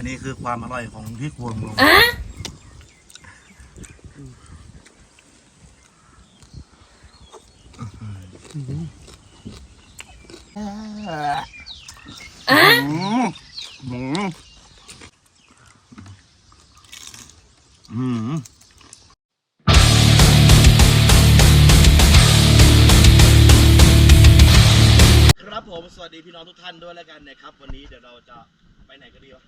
อันนี้คือความอร่อยของที่ครัวลุงลงอืมอืมครับผมสวัสดีพี่น้องทุกท่านด้วยแล้วกันนะครับ วันนี้เดี๋ยวเราจะไปไหนกันดีวะ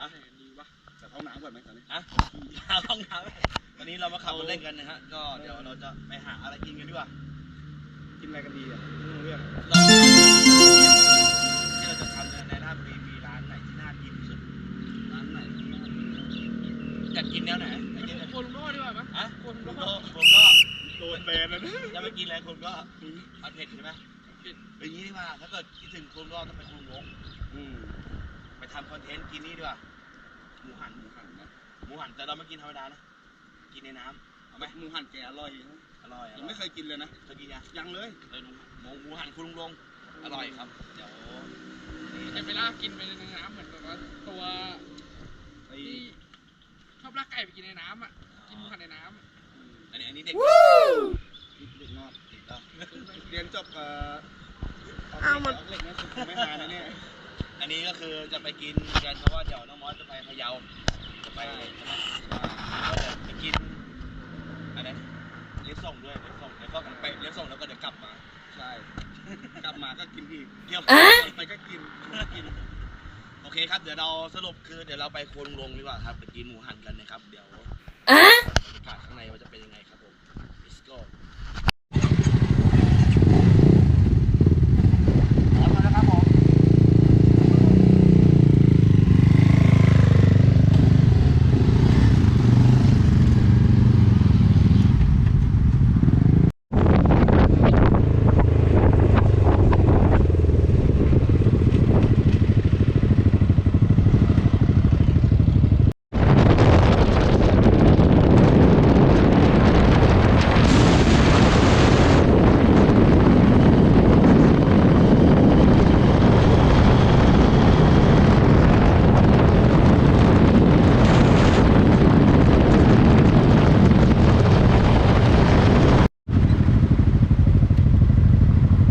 อะดีวะ แต่ห้องน้ำก่อนไหมตอนนี้ อะหาห้องน้ำวันนี้เรา มาขับรถเล่นกันนะฮะ ก็เดี๋ยวเราจะไปหาอะไรกินกันดีกว่า กินอะไรกันดีอะไม่รู้เรื่องเราที่เราจะทำเนี่ยในราชบุรีมีร้านไหนที่น่ากินที่สุด ร้านไหนอยากกินแนวไหนอยากกินอะไรคนโง่ดีกว่าไหมอะคนผมโง่ก็ผมก็โดนแบนแล้วนะจะไปกินอะไรคุณก็ผัดเผ็ดใช่ไหมเป็นอย่างนี้ดีกว่าถ้าเกิดคิดถึงคุณก็ต้องไปคุณงงอืมไปทำคอนเทนต์กินนี่ดีกว่าหมูหันหมูหันนะหมูหันแต่เราไม่กินธรรมดานะ กินในน้ำเอาไหมหมูหั่นแกอร่อยอร่อยยังไม่เคยกินเลยนะ เคยกินยังยังเลยเลยลุงหมูหมูหันคุณลุงลงอร่อยครับ เดี๋ยวแต่ไปลากกินไปในน้ำเหมือนแบบว่าตัวไอ้ที่ชอบลากไก่ไปกินในน้ำอะ กินหมูหันในน้ำอะอันนี้อันนี้เด็กเด็กนอกเด็กก็เรียนจบเอ่อเอามันเล็กนะคุณไม่หานะเนี่ย อันนี้ก็คือจะไปกินกันเพราะว่าเดี๋ยวน้องมอสจะไปพะเยาจะไปใช่ไหมก็จะไปกินอะไรนะเลี้ยงส่งด้วยเลี้ยงส่งแล้วก็ไปเลี้ยงส่งแล้วก็เดี๋ยวกลับมา ใช่กลับมาก็กินอีก เที่ยว ไปก็กินกิน โอเครับเดี๋ยวเราสรุปคือเดี๋ยวเราไปโคนลงดีกว่าครับไปกินหมูหันกันนะครับ เดี๋ยวบรรยากาศข้างในว่าจะเป็นยังไงครับผม let's go พร้อมแล้วนะครับผม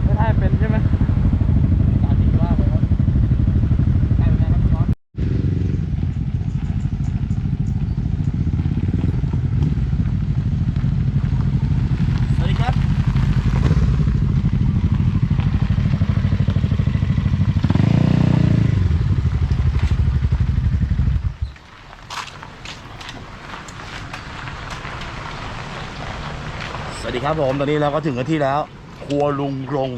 ไม่ได้เป็นใช่ไหมตอนนี้ว่าไปแล้วใกล้ไปแล้วครับพี่น้อง สวัสดีครับ สวัสดีครับผมตอนนี้เราก็ถึงกันที่แล้ว ครัวลุงลง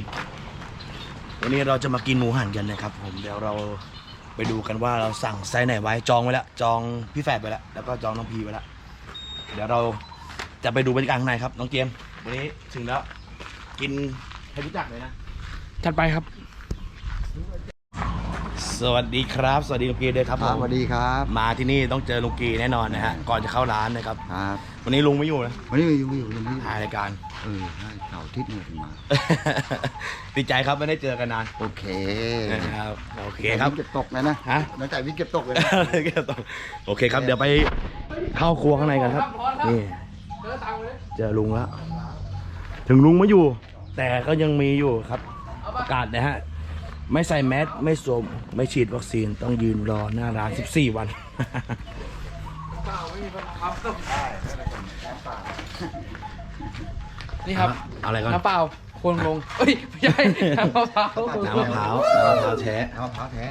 วันนี้เราจะมากินหมูหันกันนะครับ ผมเดี๋ยวเราไปดูกันว่าเราสั่งไซส์ไหนไว้จองไว้แล้วจองพี่แฝดไปแล้วแล้วก็จองน้องพีไปแล้วเดี๋ยวเราจะไปดูบรรยากาศข้างในครับน้องเจมส์วันนี้ถึงแล้ว กินให้รู้จักเลยนะ จัดไปครับ สวัสดีครับ สวัสดีลุงกีด้วยครับคผรับมสวัสดีครับ มาที่นี่ต้องเจอลุงกีแน่นอนนะฮะก่อนจะเข้าร้านนะครับ ครับ วันนี้ลุงไม่อยู่นะวันนี้อยู่อยู่ยังไม่อยู่ถ่ายรายการ เออใช่เสาร์อาทิตย์เนี่ยถึงมา ดีใจครับไม่ได้เจอกันนานโอเคนะครับโอเคครับวิกเก็ตตกเลยนะฮะตั้งแต่วิกเก็ตตกเลยนะ โอเคครับ เดี๋ยวไปเข้าครัวข้างในกันครับนี่เดินตามไปเลยเจอลุงแล้วถึงลุงไม่อยู่ แต่ก็ยังมีอยู่ครับประกาศนะฮะ ไม่ใส่แมสไม่สวมไม่ฉีดวัคซีนต้องยืนรอหน้าร้าน 14 วันเปล่าไม่มีคนครับนี่ครับอะไรก่อน น้ำเปล่าคนลงเอ้ยไม่ใช่น้ำมะพร้าวน้ำมะพร้าวน้ำมะพร้าวแท้เอามะพร้าวแท้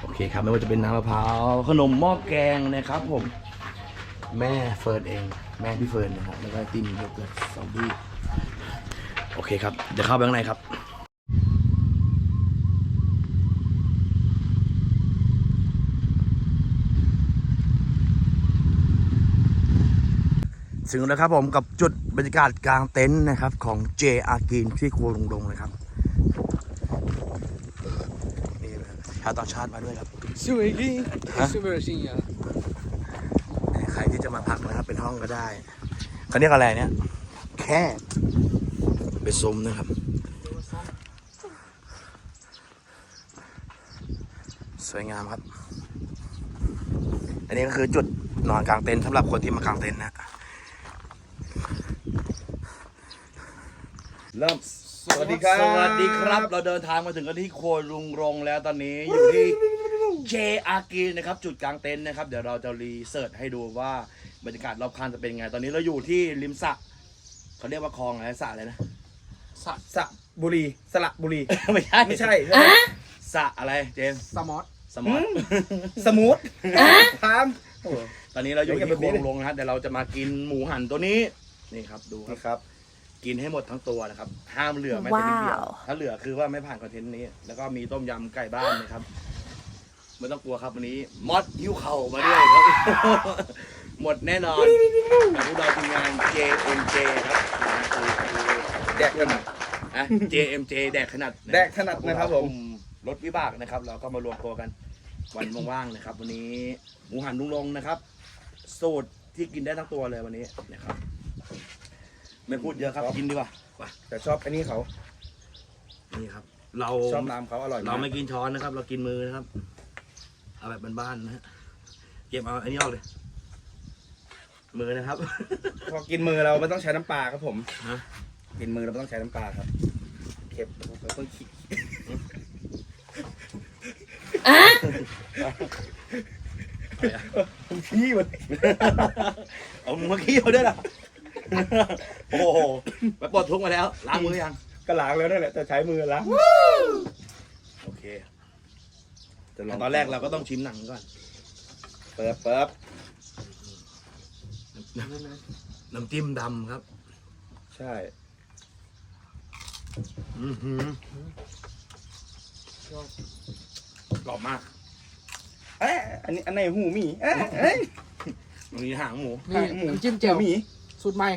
โอเคครับไม่ว่าจะเป็นน้ำมะพร้าวขนมหม้อแกงนะครับผม แม่เฟิร์นเอง แม่พี่เฟิร์นนะครับแล้วก็ติมโยเกิร์ตซอมบี้โอเคครับ เดี๋ยวเข้าไปข้างในครับ ถึงแล้วครับผมกับจุดบรรยากาศกลางเต็นท์นะครับ ของเจอากินที่ครัวลุงลงเลยครับนี่นะครับชาวต่างชาติมาด้วยครับสวยจริงฮะสวยจริงอะใครที่จะมาพักนะครับเป็นห้องก็ได้เขาเรียกอะไรเนี่ย แค่เป็นซุ้มนะครับสวยงามครับ อันนี้ก็คือจุดนอนกลางเต็นท์สำหรับคนที่มากางเต็นท์นะ เริ่มสวัสดีครับ สวัสดีครับ เราเดินทางมาถึงกันที่โครัวลุงรงแล้วตอนนี้อยู่ที่เจอากีนะครับ จุดกลางเต็นท์นะครับ เดี๋ยวเราจะรีเสิร์ชให้ดูว่าบรรยากาศรอบข้างจะเป็นไง ตอนนี้เราอยู่ที่ริมสระเขาเรียกว่าคลองอะไรสระอะไรนะสระบุรีสระบุรี ไม่ใช่ไม่ใช่สระอะไรเจมส์สมอตสมอตสมูททามตอนนี้เราอยู่เดี๋ยวที่แกโคไปรัวบีบลุงรงนะฮะเดี๋ยวเราจะมากินหมูหันตัวนี้นี่ครับดูครับ นี่ครับ กินให้หมดทั้งตัวนะครับ ห้ามเหลือแม้แต่นิดเดียวว้าว ถ้าเหลือคือว่าไม่ผ่านคอนเทนต์นี้ แล้วก็มีต้มยำไก่บ้านนะครับไม่ต้องกลัวครับวันนี้มอดยิ้วเข่ามาด้วยครับ หมดแน่นอนกับพวกเราทีมงาน JMJ ครับคือคือแดกกันอะ JMJ แดกขนาดนะ แดกถนัดนะครับผมกลุ่รถวิบากนะครับ เราก็มารวมตัวกัน วันว่างๆนะครับ วันนี้หมูหันลุงลงนะครับ สูตรที่กินได้ทั้งตัวเลยวันนี้นะครับ ไม่พูดเยอะครับกินดีกว่าไปแต่ชอบอันนี้เขา นี่ครับ เราชอบน้ำเขาอร่อยเราไม่กินช้อนนะครับ เรากินมือนะครับ เอาแบบบ้านๆนะฮะเก็บเอาอันนี้ออกเลย มือนะครับ พอกินมือเราไม่ต้องใช้น้ำปลาครับผมฮะกินมือเราไม่ต้องใช้น้ำปลาครับเก็บเราต้องขี้ขี้มันเอามือมาเคี้ยวด้วยล่ะ โอ้โหไปปลดทุกข์มาแล้วล้างมือยังก็ล้างแล้วนั่นแหละแต่ใช้มือล้างโอเคตอนแรกเราก็ต้องชิมหนังก่อนเปิบเปิบน้ำจิ้มดำครับ ใช่อือหือกรอบมากเอ๊ะอันนี้อันไหนหูหมีเอ๊ะเอ๊ะมันมีหางหมูนี่หมูน้ำจิ้มแจ่วหมี สูตรใหม่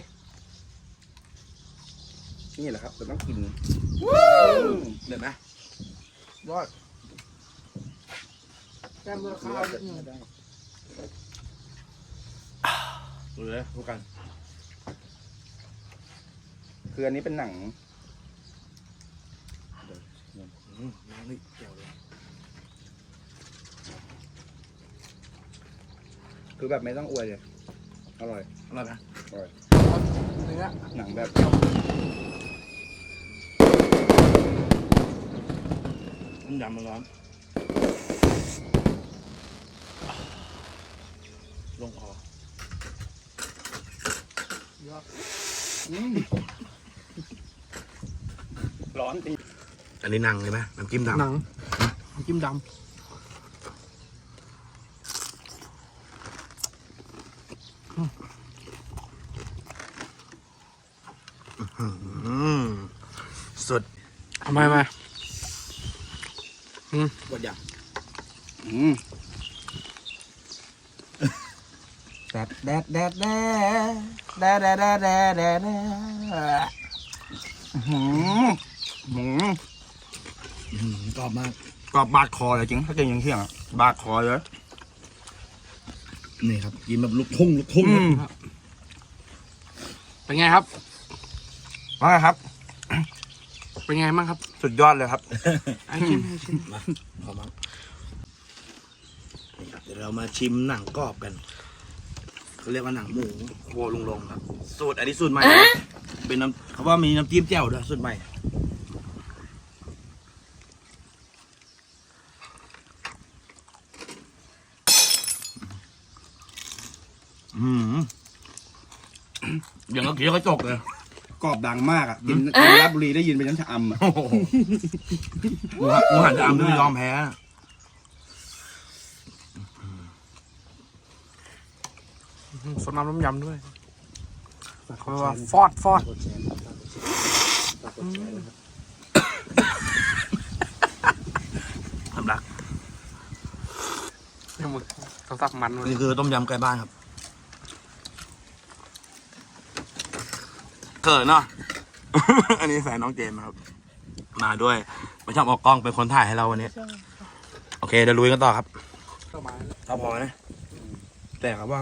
นี่แหละครับเราต้องกินเด็ดไหมยอดแก้มด้วยข้าวนิดนึงดูเลยพูดกัน คืออันนี้เป็นหนังอืมนี่เกี่ยวเลยคือแบบไม่ต้องอวยเลย อร่อย อร่อยไหม เนื้อหนังแบบต้มยำมันร้อนลงคอร้อนจริงอันนี้หนังใช่ไหมน้ำจิ้มดำหนังน้ำจิ้มดอืำทำไมมากดอย่างอืมแดดแดดแดดแดดแดดแดดแดดแดดแดดแดดหืมหืมอื้อหือกรอบมากกรอบบาดคอเลยจริงถ้ากินยังเที่ยงอะบาดคอเลยนี่ครับกินแบบลูกทุ่งลูกทุ่งอืมเป็นไงครับว่าไงครับ เป็นไงบ้างครับ สุดยอดเลยครับไอ้ชิมไอ้ชิมมาขอมานี่ครับเดี๋ยวเรามาชิมหนังกรอบกันเขาเรียกว่าหนังหมูโครัวลุงลงครับ สูตรอันนี้สูตรใหม่นะเป็นน้ำเขาว่ามีน้ำจิ้มแจ่วด้วยสูตรใหม่อืมอย่างก็เคี้ยวกระจกเลย กรอบดังมากอะกินกินราชบุรีได้ยินเป็นชั้นชะอำอะโอ้โหหมูหันหมูหันจะอำด้วยยอมแพ้สดน้ำน้ำยำด้วยเขาเรียกว่าฟอดฟอดสำลักเนี่ยมึงต้องสับมันเลย นี่คือต้มยำไก่บ้านครับ ขินเนาะ อันนี้แฟนน้องเจมส์ครับ มาด้วยไม่ชอบออกกล้องเป็นคนถ่ายให้เราวันนี้ โอเคเดี๋ยวลุยกันต่อครับ เข้ามาถ้าพอนะแต่ครับว่า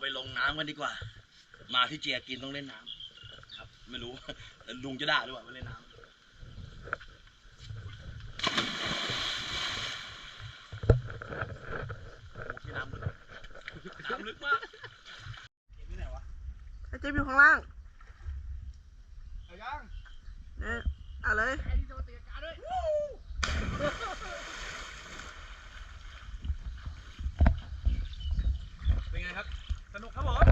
ไปลงน้ำกันดีกว่า มาที่เจียกินต้องเล่นน้ำครับ ไม่รู้ ลุงจะด่าหรือเปล่าไม่เล่นน้ำโอ้ที่น้ำลึกน้ำลึกมากไอเจมอยู่ข้างล่างเอายังเนี่ยเอาเลยไอ้ที่โดนตีกาด้วยเป็นไงครับส นุกครับผม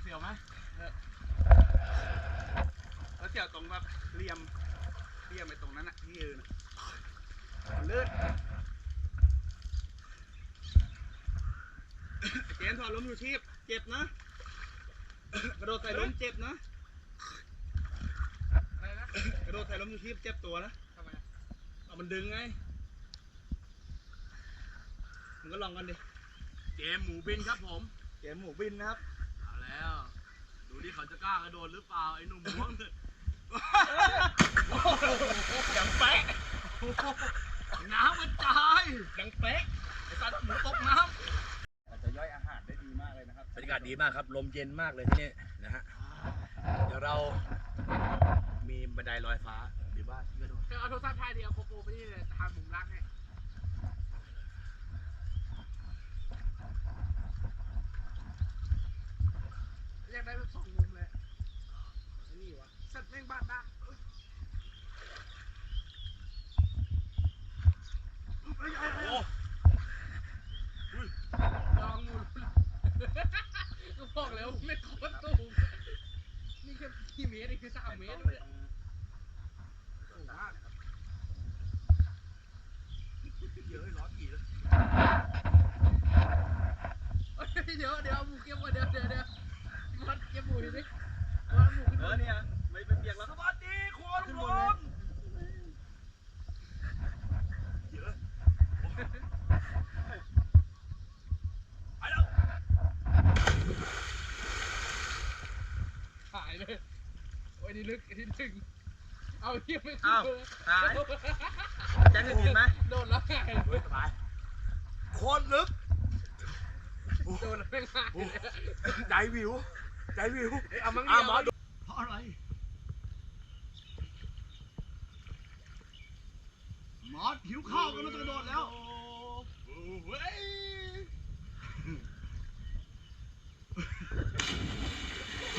เสียวไหมเออแล้วเสียวตรงแบบเหลี่ยม เหลี่ยมไปตรงนั้นอะที่ยืนอะมันลื่นไอ้เจนถอดล้มอยู่ชีพ เจ็บนะ กระโดดใส่ล้มเจ็บนะ อะไรนะ กระโดดใส่ล้มอยู่ชีพเจ็บตัวนะทำไมเอามันดึงไงมึงก็ลองกันดิเกมหมูบินครับผมเก มหมูบินนะครับเอาแล้ว ดูดิเขาจะกล้ากระโดดหรือเปล่าไอ้หนุ่มม่วงยังแป๊ะน้ำมันจายยังเป๊ะไอ้สัตว์หมูตกน้ำอาจจะย่อยอาหารได้ดีมากเลยนะครับบรรยากาศดีมากครับ ลมเย็นมากเลยที่นี่นะฮะเดี๋ยวเรามีบันไดลอยฟ้าหรือว่าที่กระโดดเจอเอาโทรศัพท์ถ่ายเดียวโคโปไปนี่เลยทำมุมล่างให้ อยากได้แบบสองมุมเลยไอ้นี่วะสัตว์แม่งบ้านบ้าอุ๊ยเอ้ยเอ้ยเอ้ยโอ้ลองมุมก็บอกแล้วไม่โคตรสูงนี่แค่กี่เมตรนี่คือสามเมตรเลยสูงมากเยอะร้อนกี่แล้วเอ้ยเดี๋ยวเดี๋ยวเอาหมูเก็บก่อนเดี๋ยวเดี๋ยวเดี๋ยว ดูสิเออเนี่ยไม่เป็นเปียกแล้วสวัสดีคุณขึ้นลบนเลยอะไปแล้วหายเลยโอ้ยนี่ลึกอันนี่ลึกเอาเยี่ยไม่ขึ้นอ้าวเลยหายแจ็คเห็นไหมโดนแล้วหายเลยสบายโคตรลึกโดนแล้วไม่หายเลยใจวิว ใจวิวเอ้ยเอามั้งอะเดียวหมอดูเพราะอะไรหมอหิวข้าวกันแล้วจะกระโดดแล้วเว้ย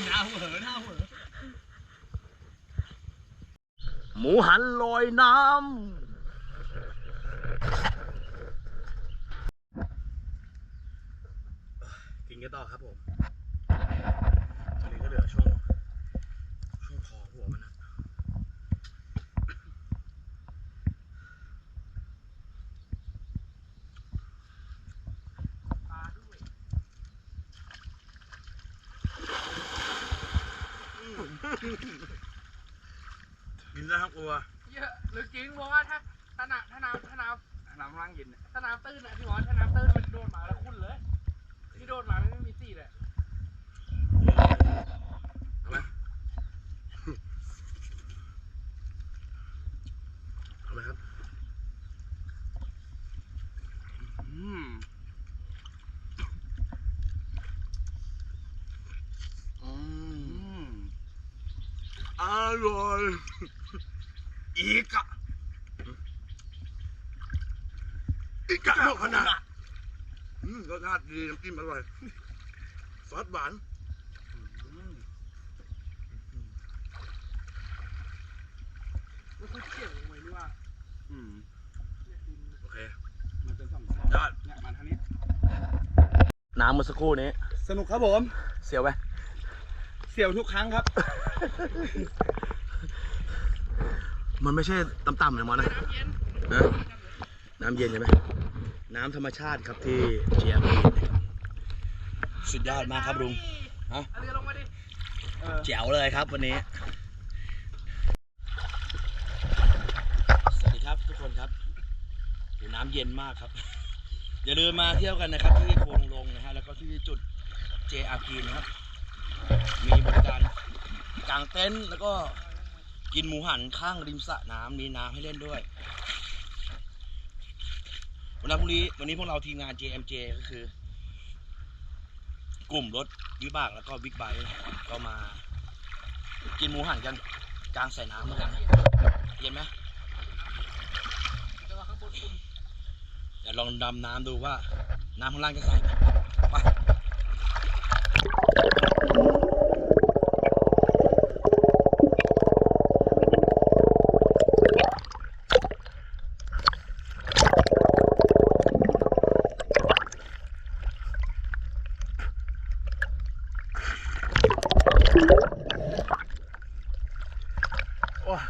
หน้าเหวอหน้าเหวอหมูหันลอยน้ำกินกันต่อครับผมต อนนี้ก็เหลือช่วงช่วงคอหัวมันนะกินแล้วครับกลัวเยอะลึกจริงเพราะว่าถ้าถ้าน้ำถ้าน้ำถ้าน้น้ำร่างเย็นเนี่ยำถ้าน้ำตื้นอะพี่หมอถ้าน้ำตื้นมันโดนมาแล้วคุ้นเลย ที่โดนมาไม่มีสีเลย เอาไหมเอาไหมครับ อืม อืม อืม อ ร่อยอีกอะอีกอะเท่าขนาดอืมรสชาติดีน้ำจิ้มอร่อยซอสหวานไม่ค่อยเกี่ยวเลยนี่ว่าอืมเนี่ยดินโอเค มันเป็นสองยอด เนี่ยมันเท่านี้ น้ำเมื่อสักครู่นี้ สนุกครับผม เสียวไหม เสี่ยวทุกครั้งครับ มันไม่ใช่ต่ำๆนะมอนะน้ำเย็นนะน้ำเย็นใช่ไหมน้ำธรรมชาติครับที่เชียงรีสุดยอดมากครับลุงฮะเอาเรือลงมาดิแจ๋วเลยครับวันนี้ สวัสดีครับทุกคนครับโหน้ำเย็นมากครับ อย่าลืมมาเที่ยวกันนะครับที่โคงลงนะฮะแล้วก็ที่จุดเจอากีนะครับ มีบริการกางเต็นท์แล้วก็ กินหมูหันข้างริมสระน้ำมีน้ำให้เล่นด้วย วันนี้พรุ่งนี้วันนี้พวกเราทีมงาน JMJ ก็คือ กลุ่มรถวิบากแล้วก็บิ๊กไบค์ก็มา กินหมูหันกันกลางสายน้ำเหมือนกันเย็นไหมแต่ว่าข้างบนอุ่นเดี๋ยวลองดำน้ำดูว่า น้ำข้างล่างจะใสไหมไปโอ้ย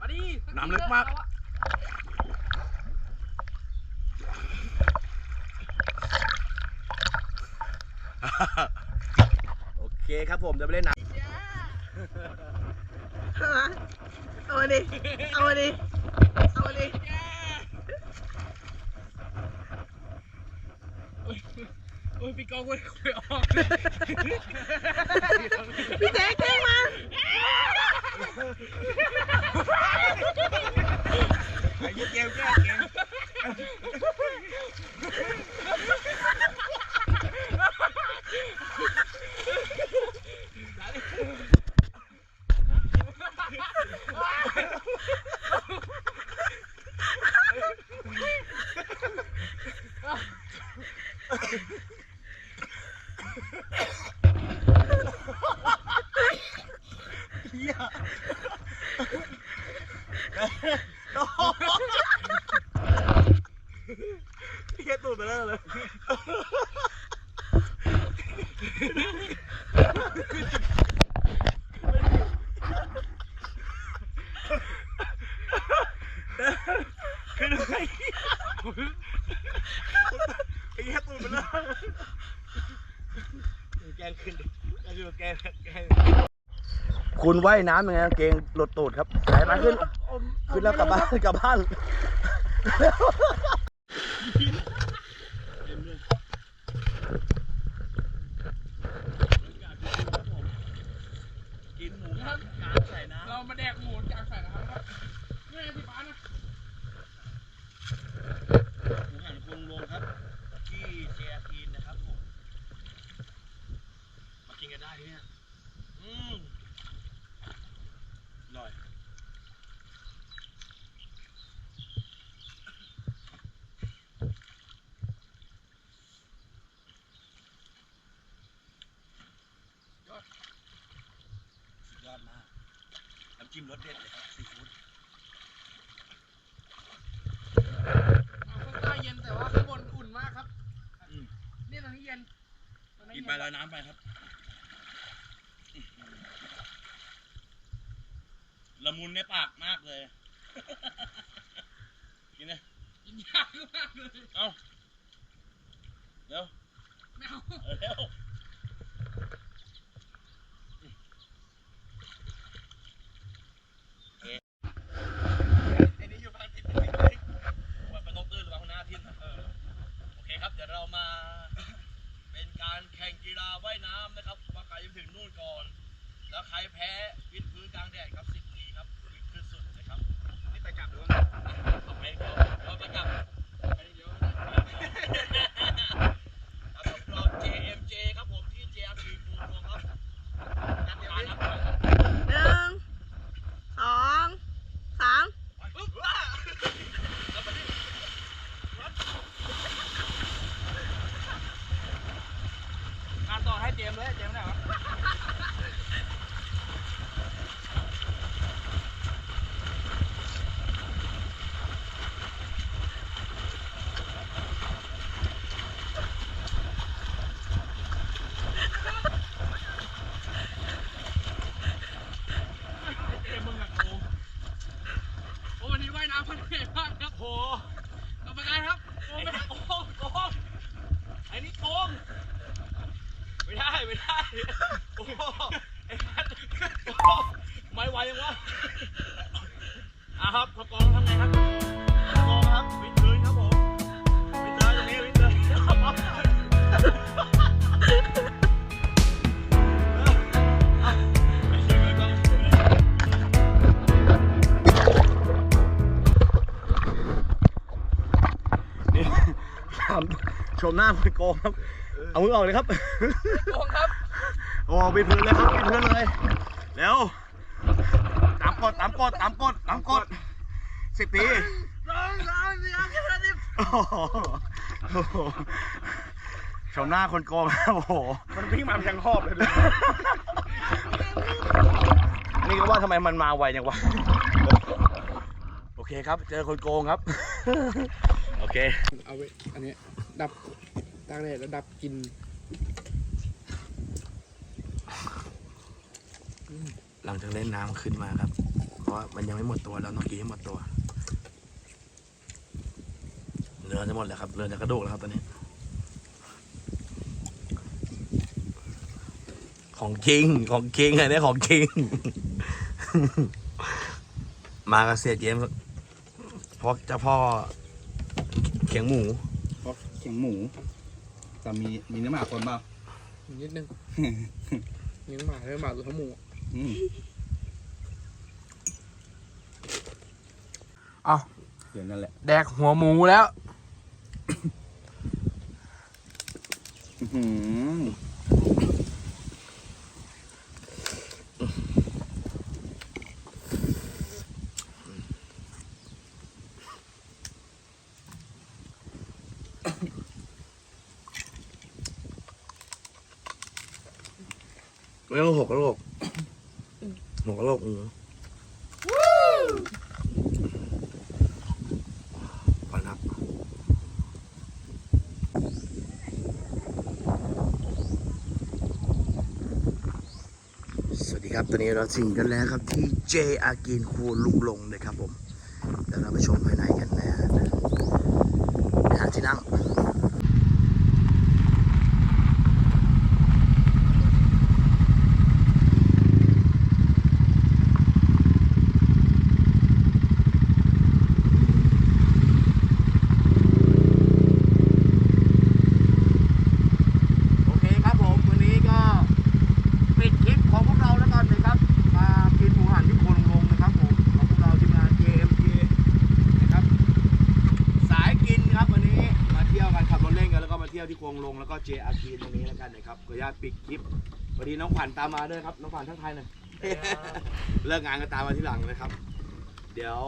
มาดิ น้ำลึกมาก เออะ โอเคครับผมจะไปเล่นน้เอามาดิ เอามาดิ เอามาดิโอ้ยพี่กองเว้ยคุยออกพี่แจ๊คแกล้งมันไอ้ยี่เกมแก้เกมำเฮียตูดไปแล้วเลย ขึ้นไปไอ้ เหี้ยตูดไปแล้วแกงขึ้นดิแกงขึ้นแกงแกงคุณว่ายน้ำยังไงกางเกงหลุดตูดครับไหนมาขึ้น ขึ้นแล้วกลับบ้านกลับบ้าน กินหมูหันกลางใส่น้ำ เรามาแดกหมูจากใส่นะครับครับนี่ไงพี่ฟ้านะ หมูหันคุณลงครับ ที่เจียทีนนะครับผม มากินกันได้ที่เนี่ยอืมอร่อย ยอด สุดยอดมาก น้ำจิ้ม รสเด็ดเลยครับซีฟู้ดเอาข้างใต้เย็นแต่ว่าข้างบนอุ่นมากครับอืมนี่ตอนนี้เย็นตอนนี้กินเย็ไปลอยน้ำไปครับละมุนในปากมากเลย กินเลยกินยากมากเลยเอ้าเร็วไม่เอาเออเร็วไอ้นี่อยู่พันติดติดติดเลยว่าเป็นนกตื้นหรือว่าหัวหน้าทิ่มนะเออโอเคครับ เดี๋ยวเรามา เป็นการแข่งกีฬา ว่ายน้ำนะครับว่าใครจะถึงนู่นก่อน แล้วใครแพ้วิดพื้นกลางแดดครับสิบทีครับวิดขึ้นสุดนะครับนี่ไปกลับหรือว่าต่อไปเราเราจะกลับ ชมหน้าคนโกงครับ เอามือออกเลยครับ โกงครับ โอ้ไปพื้นเลยครับไปพื้นเลย เร็ว ตามกดตามกดตามกดตามกดสิบปีสองสามสี่ห้าหกเจ็ดแปดสิบโอ้โหโอ้โหชมหน้าคนโกงครับโอ้โห มันวิ่งมายังหอบเลยนี่ก็ว่าทำไมมันมาไวจังวะ โอเคครับ เจอคนโกงครับ โอเค เอาไปอันเนี้ย ดับตากแดดแล้วดับกินหลังจากเล่นน้ำขึ้นมาครับ เพราะว่ามันยังไม่หมดตัวเราต้องกินให้หมดตัว เรือจะหมดแล้วครับ เรือจะกระโดดแล้วครับตอนนี้ ของจริงของจริงอันนี้ของจริง มาเกษตรเกมเพราะเจ้าพ่อเขียงหมู เพราะเขียงหมูแต่มีมีเนื้อหมาคนเปล่านิดนึงเลี้ยงหมาเลี้ยงหมาตัวเท่าหมูอืมเอาเดี๋ยวนั่นแหละแดกหัวหมูแล้ว อื้อหือ ไม่ต้องหกกระโหลกหกกระ โลกอือก่อนครับสวัสดีครับ ตอนนี้เราถึงกันแล้วครับที่เจอากินครัวลุงลงเลยครับผม เดี๋ยวเราไปชมภายในกันนะฮะหาที่นั่ง โอเคครับผม วันนี้ก็ปิดคลิปของพวกเราแล้วกันนะครับ มากินหมูหันที่โคนลงนะครับผมของพวกเราทีมงาน JMG นะครับ สายกินครับวันนี้มาเที่ยวกันขับรถเล่นกันแล้วก็มาเที่ย วงลงแล้วก็ JRG ตรงนี้แล้วกันนะครับขออนุญาตปิดคลิปพอดีน้องขวัญตามมาด้วยครับน้องขวัญทักทายหน่อยเลิกงานก็ตามมาที่หลังนะครับ เดี๋ยว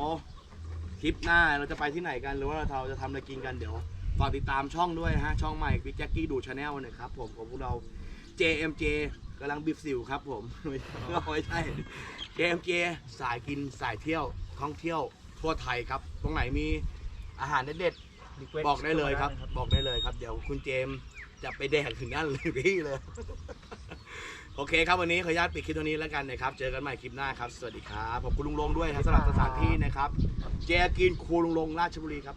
คลิปหน้าเราจะไปที่ไหนกันหรือว่าเราจะทำอะไรกินกันเดี๋ยวฝากติดตามช่องด้วยฮะช่องใหม่บิ๊กแจ็คกี้ดูชาแนลนะครับผมของพวกเรา JMJ กำลังบิบสิวครับผมไม่ไม่ใช่ JMJ สายกินสายเที่ยวท่องเที่ยวทั่วไทยครับ ตรงไหนมีอาหารเด็ดๆ บอกได้เลยครับบอกได้เลยครับ เดี๋ยวคุณเจมส์จะไปแดกถึงนั่นเลยพี่เลย โอเคครับวันนี้ขออนุญาตปิดคลิปตัวนี้แล้วกันนะครับ เจอกันใหม่คลิปหน้าครับ สวัสดีครับขอบคุณลุงลงด้วยครับสำหรับสถานที่นะครับเจกินครัวลุงลงราชบุรีครับ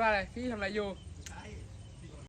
ว่าอะไรพี่ทำอะไรอยู่